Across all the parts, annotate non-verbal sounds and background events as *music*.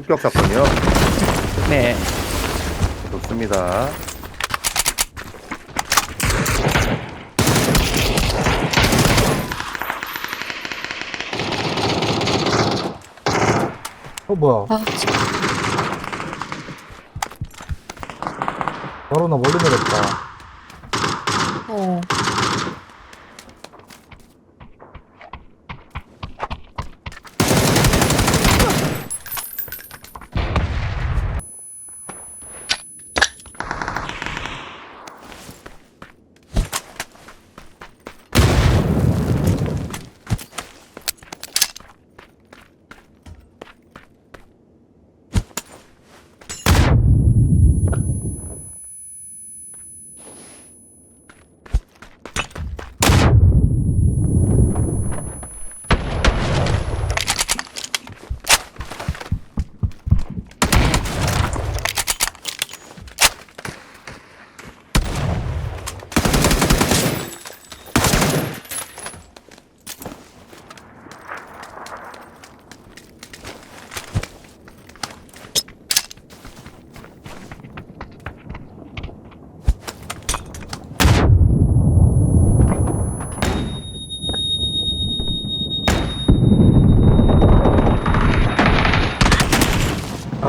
습격 사건이요? 네. 좋습니다. 어 뭐야 아. 바로 나 멀리 내렸다 어.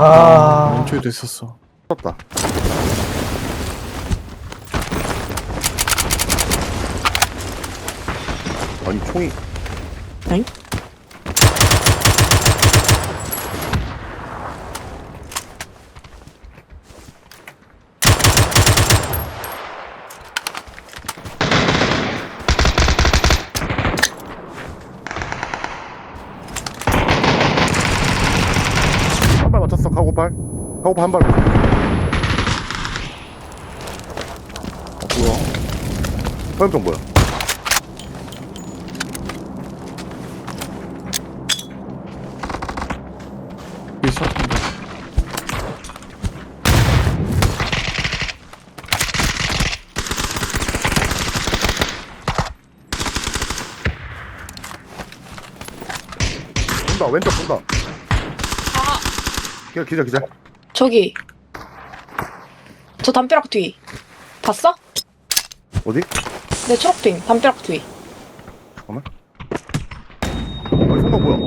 아 왼쪽에도 있었어. 떴다. 아니 총이 엥? 한 발 맞췄어 카고팔 카고팔 한발. 어 뭐야? 화염병 뭐야? 있었던데. 본다 왼쪽 본다. 아, 기자 기자 기자 저기. 저 담벼락 뒤. 봤어? 어디? 내 초록핑, 담벼락 뒤. 잠깐만 아니 성당 뭐야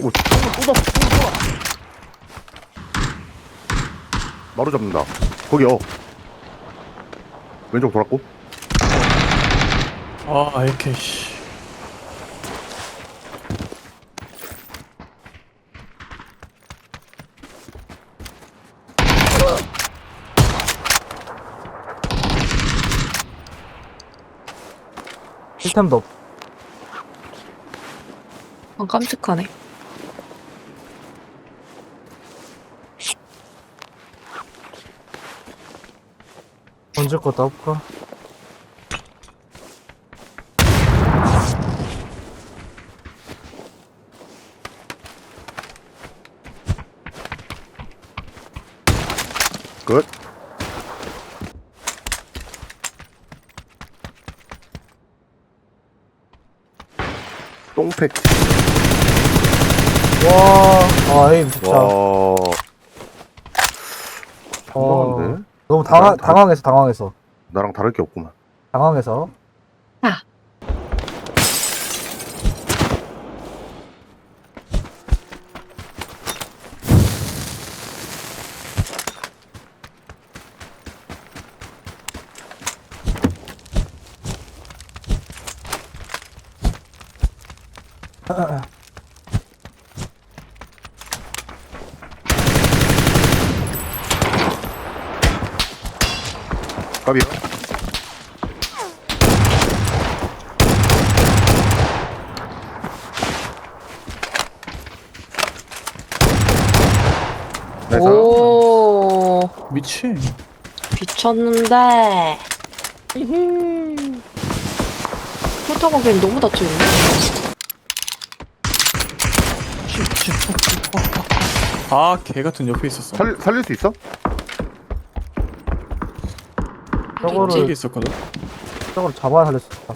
오. 바로 잡는다. 거기요. 왼쪽 돌았고. 아, AK, 씨. 시스템도 없 아, 깜찍하네. 던질 것도 없고 끝. 똥팩. 와, 아, 에임 진짜. 와. 어, 상당한데? 너무 당황, 당황해서, 당황해서. 나랑 다를 게 없구만. 당황해서. *laughs* 까비요. 네, 자, 오, 미친. 미쳤는데. 그렇다고 하기엔 너무 닫혀있네? 아, 개 같은 옆에 있었어. 살, 살릴 수 있어? 저거를- 저기 있었거든. 저걸 잡아야 수 있다.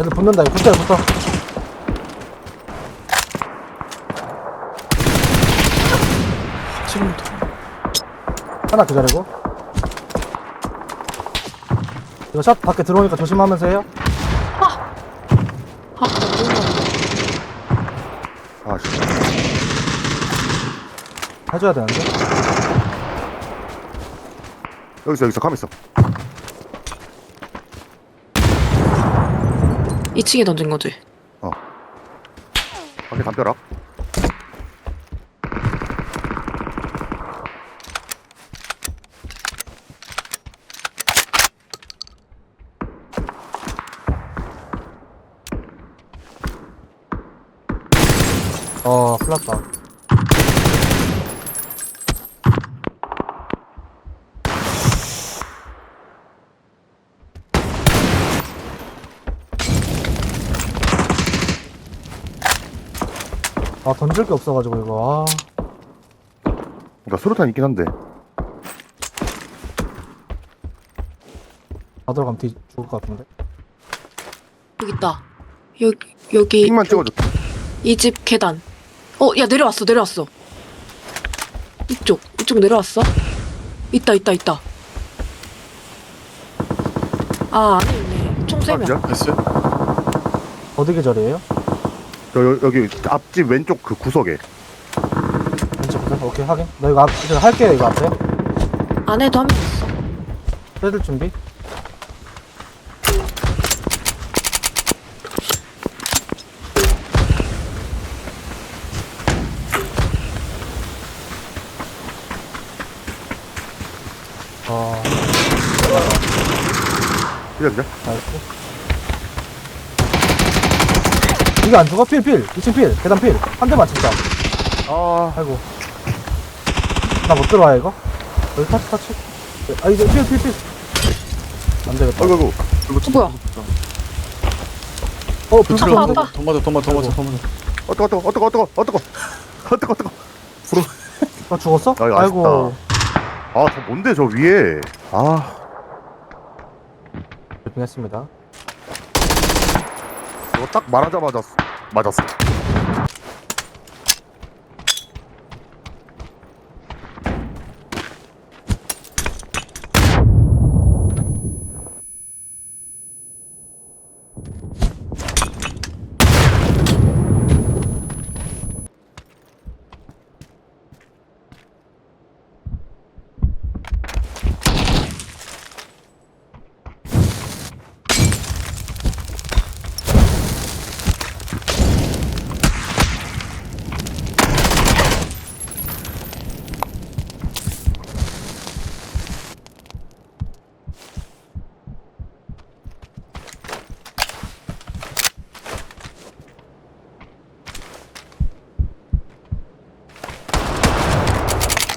애들 붙는다. 이거 붙어요, 붙어. 지금부터. 하나 기다리고. 이거 샷 밖에 들어오니까 조심하면서 해요. 아. 아, 씨. 해줘야 되는데. 여기서, 여기서, 가만 있어. 2층에 던진 거지. 밖에 담벼락. 어, 큰일 났다. 아, 던질 게 없어가지고, 이거. 아, 그러니까 수류탄 있긴 한데. 다 들어가면 뒤 죽을 것 같은데. 여기 있다. 여기, 여기. 핑만 찍어줘. 이 집 계단. 어, 야, 내려왔어, 내려왔어. 이쪽, 이쪽 내려왔어? 있다, 있다, 있다. 아, 안에 있네. 총 아, 3명. 진짜? 됐어요? 어디 계절이에요? 저, 여, 여 기 앞집 왼쪽 그 구석에. 왼쪽 계절? 오케이, 확인. 나 이거 앞, 이제 할게요, 이거 앞에. 안에도 한 명 있어. 빼들 준비. 어, 기다, 기다. 나이스. 이게 안 죽어? 필, 필. 2층 필. 계단 필. 한 대만 진짜. 아, 아이고. 나 못 들어와요, 이거? 여기 터치, 터치. 아, 이제 필, 필, 필. 안 되겠다. 아이고, 아이고. 어, 뭐야? 어, 불. 붙었는데? 아빠. 더 맞아, 더 맞아, 더 맞아, 더 맞아. 어떡, 어떡, 어떡, 어떡, 어떡. 어떡, 어떡. 나 죽었어? 아이고, 아이고. 아, 저 뭔데, 저 위에. 아, 했습니다. 딱 말하자마자 맞았어.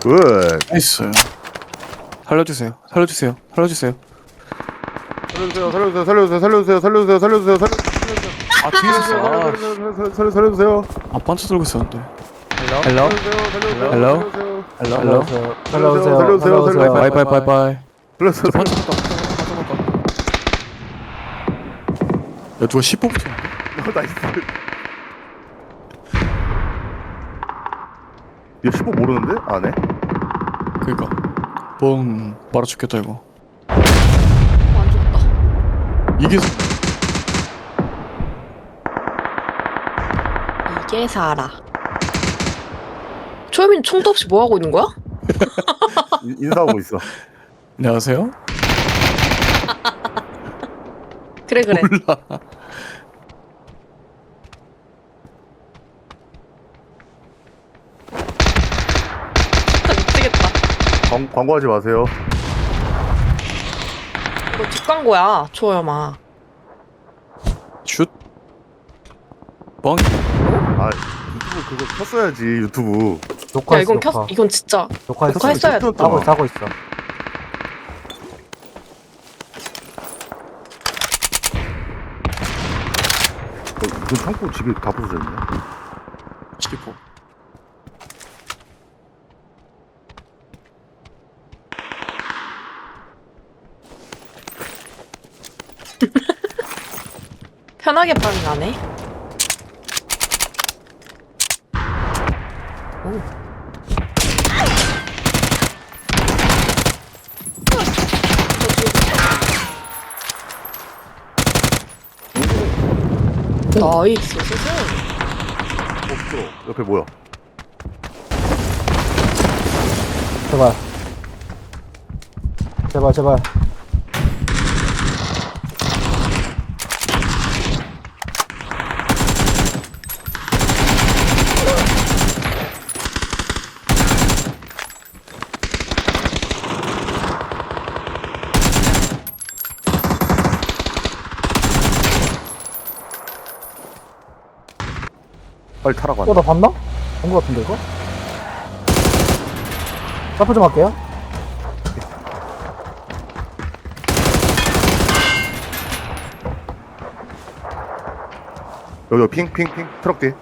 굿. 나이스. 살려주세요. 살려주세요. 살려주세요. 살려주세요, 살려주세요, 살려주세요, 살려주세요, 살려주세요, 살려주세요, 살려주세요. 아, 뒤에 있었어. 아, 살려주세요, 살려주세요, 살려주세요. 아 반차 들고 있었는데. 헬로? 헬로? 살려주세요, 헬로? 살려주세요. 헬로? 살려주세요, 헬로? 살려오세요. 살려주세요, 살려오세요. 바이 바이 바이 바이. 살려주세요. 저 반차 갔다. 반차 갔다. 야, 누가 10호 붙였는데? 어, *laughs* 나이스. 15 모르는데? 안 해? 그니까. 뻥. 말아 죽겠다, 이거. 어, 안 죽었다. 이게 이게 살아. 초여민 총도 없이 뭐 하고 있는 거야? 인- 인사하고 있어. 안녕하세요? 그래, 그래. 몰라. 미치겠다. 광, 광고하지 마세요. 이거 뒷광고야, 초여마. 슛. 뻥. 아, 유튜브 그거 켰어야지, 유튜브. 야, 녹화했어, 이건 녹화. 켰, 이건 진짜. 녹화했어. 녹화 했어야 켰- 됐다. 하고 있어, 하고 있어. 어, 이건 창고 집에 다 부서져 있네. 10호. 편하게 파밍하네. 오. 나이스, 세세. 없어. 옆에 뭐야? 제발. 제발, 제발. 빨리 타라고 어, 한다. 나 봤나? 본거 같은데, 이거? 사프 좀 할게요. 여기 핑, 핑, 핑. 트럭 뒤.